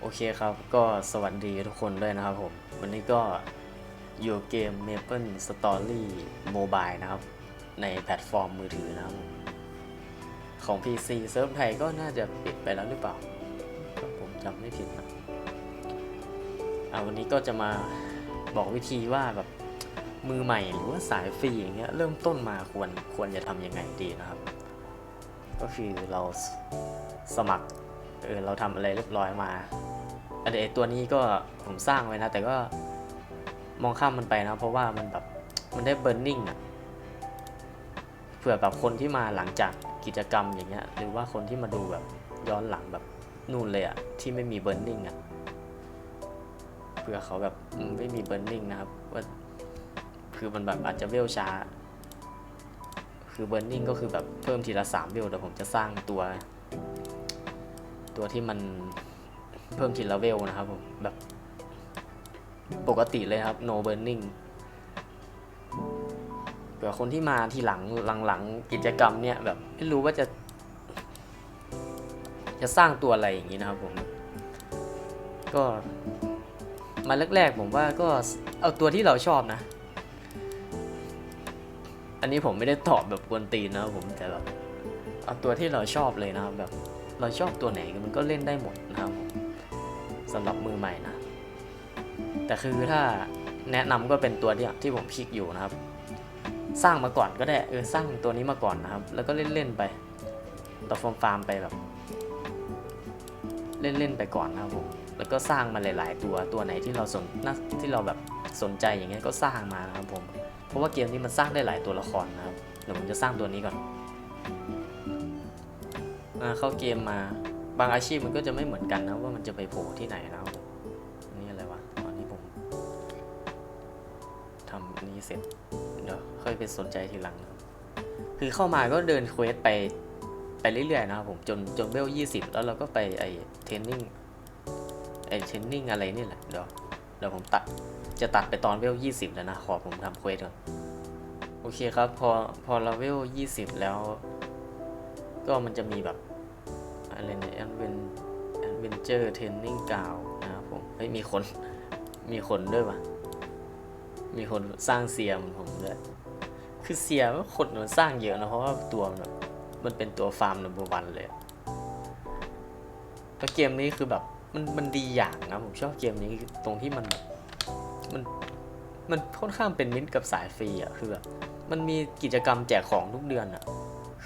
โอเคครับ ก็สวัสดีทุกคนด้วยนะครับผม วันนี้ก็อยู่เกม Maple Story Mobile นะครับ ในแพลตฟอร์มมือถือนะครับ ของ PC เซิร์ฟไทยก็น่าจะปิดไปแล้วหรือเปล่าถ้าผมจำไม่ผิดนะอ่าวันนี้ก็จะมาบอกวิธีว่าแบบมือใหม่หรือว่าสายฟรีอย่างเงี้ยเริ่มต้นมาควรควรจะทำยังไงดีนะครับ ก็คือเราสมัคร เออเราทำอะไรเรียบร้อยมาอันเดยวตัวนี้ก็ผมสร้างไว้นะ แต่ก็มองข้ามมันไปนะ เพราะว่ามันแบบมันได้เบิร์นนิ่งอะเผื่อแบบคนที่มาหลังจากกิจกรรมอย่างเงี้ย หรือว่าคนที่มาดูแบบย้อนหลังแบบนู่นเลยอะที่ไม่มีเบิร์นนิ่งอะเผื่อเขาแบบไม่มีเบิร์นนิ่งนะครับว่าคือมันแบบอาจจะเวลช้า คือเบิร์นนิ่งก็คือแบบเพิ่มทีละสามเวลแต่ผมจะสร้างตัว ตัวที่มันเพิ่มทีละเวลนะครับผม แบบปกติเลยครับ no burning เผื่อคนที่มาทีหลังหลังๆกิจกรรมเนี่ยแบบไม่รู้ว่าจะ จะสร้างตัวอะไรอย่างนี้นะครับผม ก็มาแรกๆผมว่าก็เอาตัวที่เราชอบนะ อันนี้ผมไม่ได้ตอบแบบกวนตีนนะครับผมแต่แบบเอาตัวที่เราชอบเลยนะครับแบบ เราชอบตัวไหนมันก็เล่นได้หมดนะครับผมสำหรับมือใหม่นะ แต่คือถ้าแนะนำก็เป็นตัวที่ที่ผมคลิกอยู่นะครับ สร้างมาก่อนก็ได้เออสร้างตัวนี้มาก่อนนะครับ แล้วก็เล่นๆไปต่อฟาร์มฟาร์มไปแบบ เล่นๆไปก่อนนะครับผมแล้วก็สร้างมาหลาย ๆ ตัวตัวไหนที่เราสนน่าที่เราแบบสนใจอย่างเงี้ยก็สร้างมานะครับผมเพราะว่าเกมนี้มันสร้างได้หลายตัวละครนะครับเดี๋ยวผมจะสร้างตัวนี้ก่อน เข้าเกมมา บางอาชีพมันก็จะไม่เหมือนกันนะว่ามันจะไปโผล่ที่ไหนนะครับอันนี่อะไรวะตอนนี้ผมทำนี้เสร็จเดี๋ยวค่อยไปสนใจทีหลังนะคือเข้ามาก็เดินเควสไปไปเรื่อยๆนะครับผมจนจนเวลยี่สิบแล้วเราก็ไปไอเทรนนิ่งไอเทรนนิ่งอะไรนี่แหละเดี๋ยวเดี๋ยวผมตัดจะตัดไปตอนเวลยี่สิบแล้วนะ ขอผมทำเควสก่อน โอเคครับ พอพอเราเวลยี่สิบแล้ว ก็มันจะมีแบบ อะไรเนี่ยแอนเวนแอนเวนเจอร์เทนนิ่งกาวนะครับผมเฮ้ยมีคน มีคนด้วยวะมีคนสร้างเซียมผมด้วยคือเซียว่าคนมันสร้างเยอะนะเพราะว่าตัวมันมันเป็นตัวฟาร์มนัมเบอร์วันเลยแล้วเกมนี้คือแบบมันมันดีอย่างนะผมชอบเกมนี้ตรงที่มันแบบมันมันค่อนข้างเป็นมิตรกับสายฟรีอะคือแบบมันมีกิจกรรมแจกของทุกเดือนอะ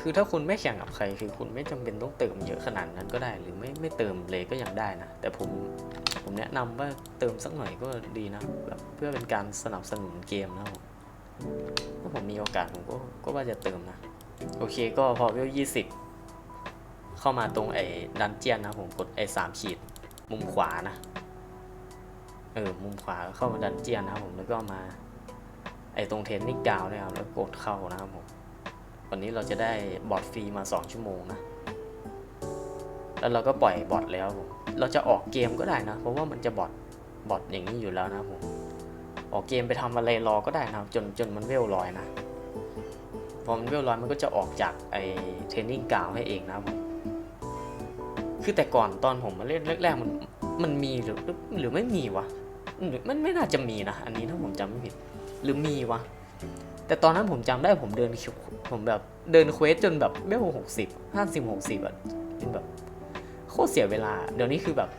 คือถ้าคุณไม่แข่งกับใครคือคุณไม่จำเป็นต้องเติมเยอะขนาดนั้นก็ได้ หรือไม่ไม่เติมเลยก็ยังได้นะ แต่ผมผมแนะนำว่าเติมสักหน่อยก็ดีนะแบบเพื่อเป็นการสนับสนุนเกมนะผมถ้าผมมีโอกาสผมก็ก็ว่าจะเติมนะ โอเคก็พอเวลยี่สิบเข้ามาตรงไอ้ดันเจียนนะผมกดไอ้สามขีดมุมขวานะ เออมุมขวาเข้ามาดันเจียนนะครับผมแล้วก็มาไอ้ตรงเทนนิ่งกาวเนี่ยครับแล้วกดเข้านะครับผม วันนี้เราจะได้บอทฟรีมา 2 ชั่วโมงนะ แล้วเราก็ปล่อยบอทแล้วผมเราจะออกเกมก็ได้นะ เพราะว่ามันจะบอทบอทอย่างนี้อยู่แล้วนะผม ออกเกมไปทำอะไรรอก็ได้นะจนจนมันเวลลอยนะ พอมันเวลลอยมันก็จะออกจากไอเทรนนิ่งกาวให้เองนะผม คือแต่ก่อนตอนผมมาเล่นแรกๆมันมันมีหรือหรือไม่มีวะมันไม่น่าจะมีนะ อันนี้ถ้าผมจำไม่ผิด หรือมีวะ แต่ตอนนั้นผมจำได้ผมเดินคิว ผมแบบเดินเควสจนแบบไม่หกสิบห้าสิบหกสิบอะเป็นแบบโคตรเสียเวลา เดี๋ยวนี้คือแบบ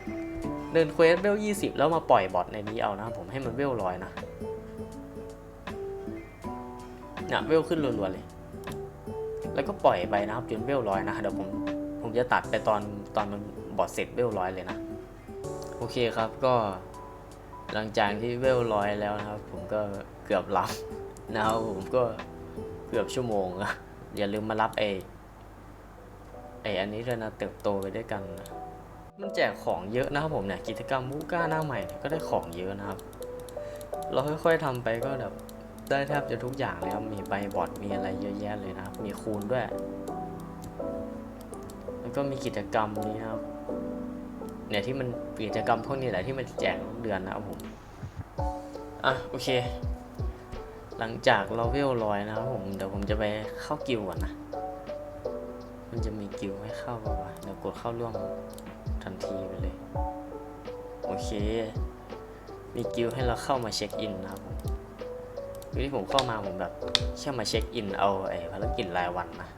เดินเควสเวลยี่สิบแล้วมาปล่อยบอทในนี้เอานะผมให้มันเวลร้อยนะเนี่ยเวลขึ้นรัวๆเลย แล้วก็ปล่อยไปนะครับจนเวลร้อยนะเดี๋ยวผมผมจะตัดไปตอนตอนมันบอทเสร็จเวลร้อยเลยนะ โอเคครับก็หลังจากที่เวลร้อยแล้วนะครับ ผมก็เกือบหลับนะครับผมก็ กือบชั่วโมงอะอย่าลืมมารับไอไออันนี้ด้วยนะเติบโตไปด้วยกันนะมันแจกของเยอะนะครับผมเนี่ยกิจกรรมมูก้าหน้าใหม่ก็ได้ของเยอะนะครับ เราค่อยๆทำไปก็แบบได้แทบจะทุกอย่างแล้วมีใบบอร์ดมีอะไรเยอะแยะเลยนะครับ มีคูณด้วย แล้วก็มีกิจกรรมนี้ครับ เนี่ยที่มันกิจกรรมพวกนี้แหละที่มันแจกเดือนนะครับผม อะโอเค หลังจากเราเวลร้อยนะครับผม เดี๋ยวผมจะไปเข้ากิวก่อนนะ มันจะมีกิวให้เข้าป่าวะเดี๋ยวกดเข้าร่วมทันทีไปเลย โอเค มีกิลด์ให้เราเข้ามาเช็คอินนะครับผมคือที่ผมเข้ามาผมแบบแค่มาเช็คอินเอาไอ้ภารกิจรายวันนะ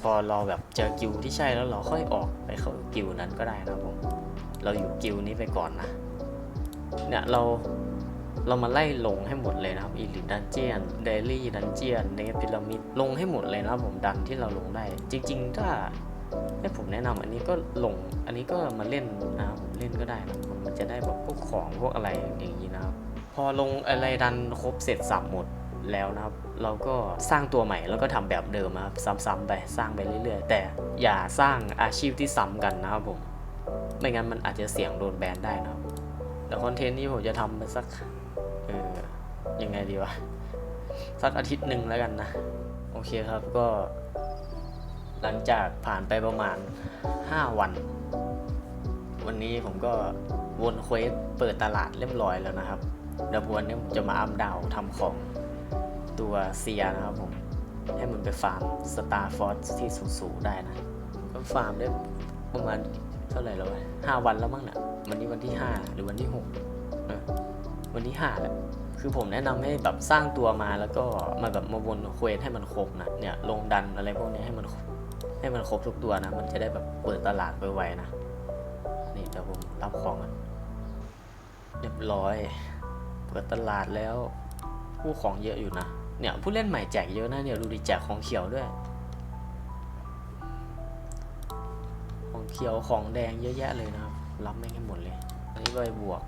พอเราแบบเจอกิลด์ที่ใช่แล้วเราค่อยออกไปเข้ากิลด์นั้นก็ได้นะครับผม เราอยู่กิลด์นี้ไปก่อนนะ เนี่ยเรา เรามาไล่ลงให้หมดเลยนะครับอีลิดันเจียนเดลี่ดันเจียนเนพิรามิดลงให้หมดเลยนะครับผมดันที่เราลงได้ จริง ๆ ถ้าให้ผมแนะนำอันนี้ก็ลงอันนี้ก็มาเล่นนะครับผมเล่นก็ได้นะมันจะได้แบบพวกของพวกอะไรอย่างนี้นะครับ พอลงอะไรดันครบเสร็จสับหมดแล้วนะครับ เราก็สร้างตัวใหม่แล้วก็ทำแบบเดิมนะครับซ้ำๆไปสร้างไปเรื่อยๆ แต่อย่าสร้างอาชีพที่ซ้ำกันนะครับผมไม่งั้นมันอาจจะเสี่ยงโดนแบนได้นะครับแต่คอนเทนต์นี้ผมจะทำไปสัก ยังไงดีวะ สักอาทิตย์หนึ่งแล้วกันนะ โอเคครับก็ หลังจากผ่านไปประมาณ 5 วัน วันนี้ผมก็วนเควสเปิดตลาดเรียบร้อยแล้วนะครับเดี๋ยววันนี้ผมจะมาอัพดาวทำของตัวเซียนะครับผม ให้มันไปฟาร์มสตาร์ฟอร์ที่สูงๆได้นะ ก็ฟาร์มได้ประมาณเท่าไหร่แล้ววะห้าวันแล้วมั้งเนี่ยวันนี้วันที่ห้าหรือวันที่หกวันที่ห้าแหละ คือผมแนะนำให้แบบสร้างตัวมาแล้วก็มาแบบมาวนเควสให้มันครบนะเนี่ยลงดันอะไรพวกนี้ให้มันให้มันครบทุกตัวนะ มันจะได้แบบเปิดตลาดไวๆนะ นี่เดี๋ยวผมรับของกันเรียบร้อย เปิดตลาดแล้ว ผู้ของเยอะอยู่นะ เนี่ยผู้เล่นใหม่แจกเยอะนะเนี่ยดูดิแจกของเขียวด้วย ของเขียวของแดงเยอะแยะเลยนะครับรับไม่ให้หมดเลย อันนี้ใบบวก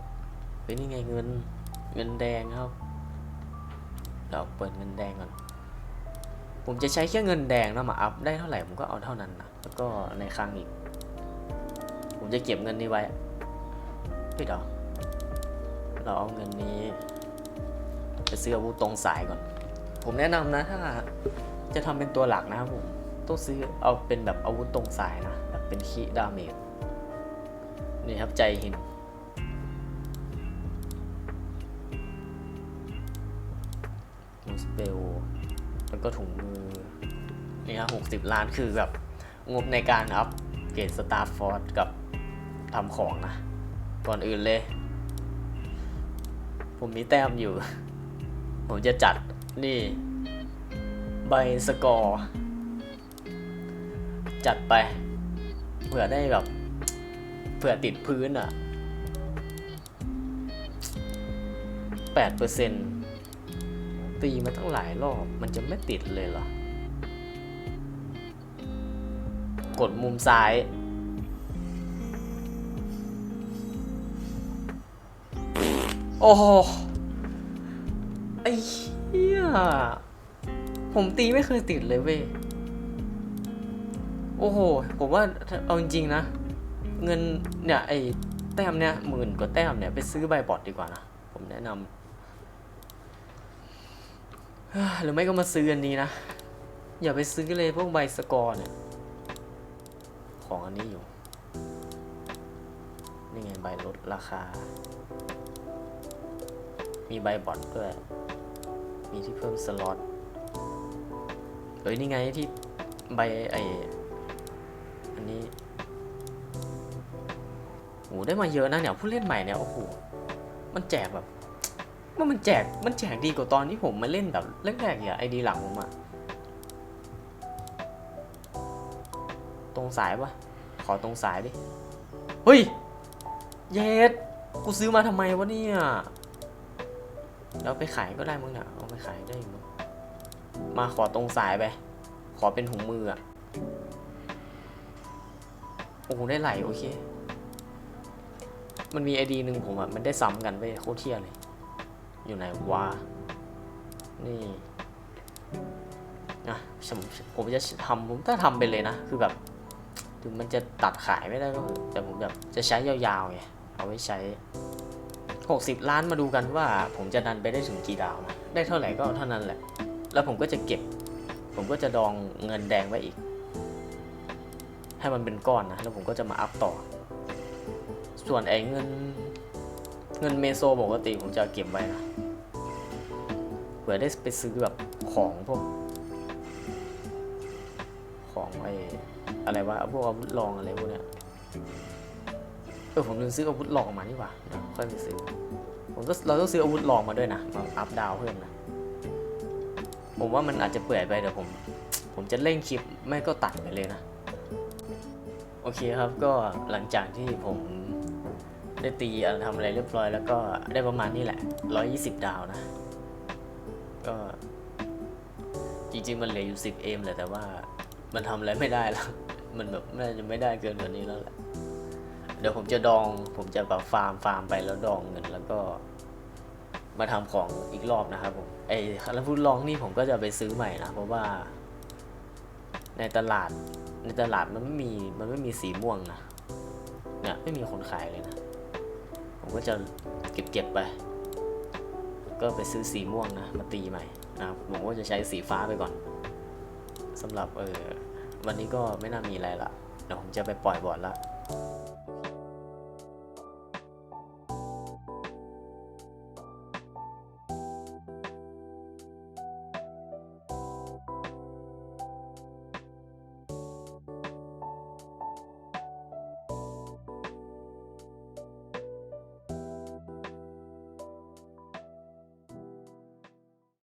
เฮ้ยนี่ไงเงิน เงินแดงครับเดี๋ยวเปิดเงินแดงก่อน ผมจะใช้แค่เงินแดงนะมาอัพได้เท่าไหร่ผมก็เอาเท่านั้นนะแล้วก็ในคลังอีก ผมจะเก็บเงินนี้ไว้พี่ดอเราเอาเงินนี้ ไปซื้ออาวุธตรงสายก่อน ผมแนะนำนะถ้าจะทำเป็นตัวหลักนะครับผมต้องซื้อเอาเป็นแบบอาวุธตรงสายนะแบบเป็นคีดาเมจนี่ครับใจหิน ก็ถุงมือนี่ครับหกสิบล้านคือแบบงบในการอัพเกรดสตาร์ฟอร์ดกับทำของนะ ก่อนอื่นเลย ผมมีแต้มอยู่ ผมจะจัดนี่ ใบสกอร์ จัดไป เผื่อได้แบบ เผื่อติดพื้นอะแปดเปอร์เซ็นตี ตีมาตั้งหลายรอบ มันจะไม่ติดเลยเหรอ กดมุมซ้าย โอ้โห ไอ้เหี้ย ผมตีไม่เคยติดเลยเว้ย โอ้โห ผมว่าเอาจริงๆนะ เงินเนี่ย ไอ้แต้มเนี่ยหมื่นกว่าแต้มเนี่ย ไปซื้อใบบอทดีกว่านะ ผมแนะนำ หรือไม่ก็มาซื้ออันนี้นะ อย่าไปซื้อเลยพวกใบสกอร์เนี่ย ของอันนี้อยู่ นี่ไงใบลดราคา มีใบบอทด้วย มีที่เพิ่มสล็อตเอ้ยนี่ไงที่ใบไออันนี้โหได้มาเยอะนะเนี่ยผู้เล่นใหม่เนี่ยโอ้โหมันแจกแบบ ว่ามันแจกมันแจกดีกว่าตอนที่ผมมาเล่นแบบแรกๆเนี่ยไอดีหลังผมอะตรงสายปะขอตรงสายดิ เฮ้ย เย็ดกูซื้อมาทำไมวะเนี่ยแล้วไปขายก็ได้มั้งเนี่ยเอาไปขายได้อยู่มั้งมาขอตรงสายไป ขอเป็นถุงมืออะโอ้โหได้ไหลโอเค มันมีไอดีหนึ่งผมอะมันได้ซ้ำกันไปโคตรเที่ยเลย อยู่ไหนวะ นี่นะผมผมจะทำผมถ้าทำไปเลยนะ คือแบบ ถึงมันจะตัดขายไม่ได้ก็ แต่ผมแบบจะใช้ยาวๆไง เอาไว้ใช้ 60 ล้านมาดูกันว่า ผมจะดันไปได้ถึงกี่ดาวนะ ได้เท่าไหร่ก็เท่านั้นแหละ แล้วผมก็จะเก็บ ผมก็จะดองเงินแดงไว้อีก ให้มันเป็นก้อนนะ แล้วผมก็จะมาอัพต่อ ส่วนไอ้เงิน เงินเมโซปกติผมจะเก็บไว้นะเผื่อได้ไปซื้อแบบของพวก ของไออะไรวะพวกอาวุธรองอะไรพวกเนี้ยเออผมลืมซื้ออาวุธลองมานี่หว่าค่อยไปซื้อผมต้องเราต้องซื้ออาวุธลองมาด้วยนะมาอัพดาวเพิ่มนะผมว่ามันอาจจะเปื่อยไปเดี๋ยวผม ผมจะเร่งคลิปไม่ก็ตัดไปเลยนะ โอเคครับก็หลังจากที่ผม ได้ตีอะไรทำอะไรเรียบร้อย แล้วก็ได้ประมาณนี้แหละ 120 ดาวนะ ก็จริงๆมันเหลืออยู่ 10 เอมเลยแต่ว่ามันทำอะไรไม่ได้แล้ว มันแบบน่าจะไม่ได้เกินกว่านี้แล้วแหละเดี๋ยวผมจะดองผมจะแบบฟาร์มฟาร์มไปแล้วดองเงินแล้วก็ มาทำของอีกรอบนะครับผมไอ้คาราฟูดลองนี่ผมก็จะไปซื้อใหม่นะ เพราะว่า ในตลาดในตลาดมันไม่มีมันไม่มีสีม่วงนะเนี่ยไม่มีคนขายเลยนะ ผมก็จะเก็บเก็บๆไป ก็ไปซื้อสีม่วงนะ มาตีใหม่นะครับผมก็จะใช้สีฟ้าไปก่อนสำหรับเออวันนี้ก็ไม่น่ามีอะไรละเดี๋ยวผมจะไปปล่อยบอร์ดละ